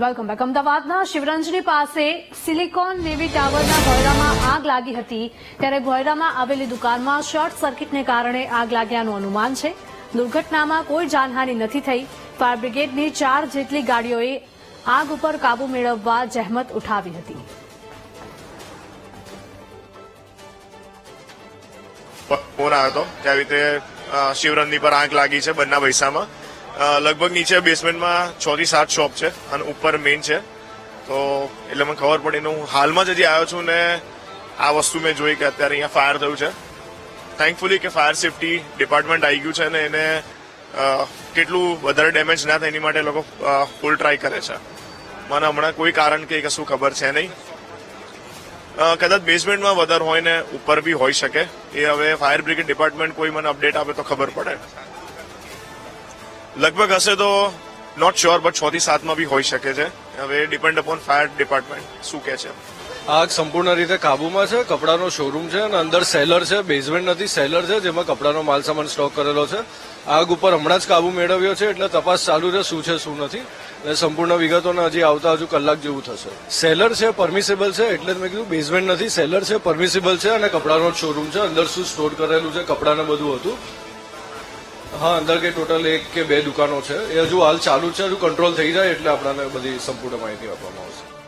Welcome back અમદાવાદના શિવરંજની પાસે silicon navy ટાવરના ભોયરામાં આગ લાગી હતી. ત્યારે ભોયરામાં આવેલી દુકાનમાં શોર્ટ સર્કિટને કારણે આગ લાગ્યાનું અનુમાન છે. દુર્ઘટનામાં કોઈ જાનહાનિ નથી થઈ. ફાયર બ્રિગેડની ચાર જેટલી ગાડીઓએ આગ ઉપર કાબુ મેળવવા જહેમત ઉઠાવી હતી. ફોન અ, પર આગ લાગી છે બંને પૈસામાં. લગભગ નીચે બેસમેન્ટમાં છ થી સાત શોપ છે અને ઉપર મેઇન છે. તો એટલે મને ખબર પડી ને હું હાલમાં જ હજી આવ્યો છું ને આ વસ્તુ મેં જોઈ કે અત્યારે અહીંયા ફાયર થયું છે. થેન્કફુલી કે ફાયર સેફટી ડિપાર્ટમેન્ટ આવી ગયું છે ને એને કેટલું વધારે ડેમેજ ના થાય એની માટે લોકો ફૂલ ટ્રાય કરે છે. મને હમણાં કોઈ કારણ કે કશું ખબર છે નહીં. કદાચ બેઝમેન્ટમાં વધારે હોય ને ઉપર બી હોઈ શકે. એ હવે ફાયર બ્રિગેડ ડિપાર્ટમેન્ટ કોઈ મને અપડેટ આપે તો ખબર પડે. લગભગ હશે તો નોટ શ્યોર બટ છ થી સાતમાં બી હોઈ શકે છે. હવે ડિપેન્ડ અપોન ફાયર ડિપાર્ટમેન્ટ શું કે છે. આગ સંપૂર્ણ રીતે કાબુમાં છે, કપડાનો શોરૂમ છે અને અંદર સેલર છે બેઝમેન્ટ નથી સેલર છે, જેમાં કપડાનો માલ સામાન સ્ટોક કરેલો છે. આગ ઉપર હમણાં જ કાબુ મેળવ્યો છે, એટલે તપાસ ચાલુ છે શું છે, શું નથી. અને સંપૂર્ણ વિગતોને હજી આવતા હજુ કલાક જેવું થશે. સેલર છે પરમિસેબલ છે, એટલે જ મેં કીધું બેઝમેન્ટ નથી સેલર છે પરમિસેબલ છે અને કપડાનો શોરૂમ છે, અંદર શું સ્ટોર કરેલું છે, કપડાને બધું હતું. હા, અંદર કે ટોટલ એક કે બે દુકાનો છે. એ હજુ હાલ ચાલુ છે, હજુ કંટ્રોલ થઈ જાય એટલે આપણને બધી સંપૂર્ણ માહિતી આપવામાં આવશે.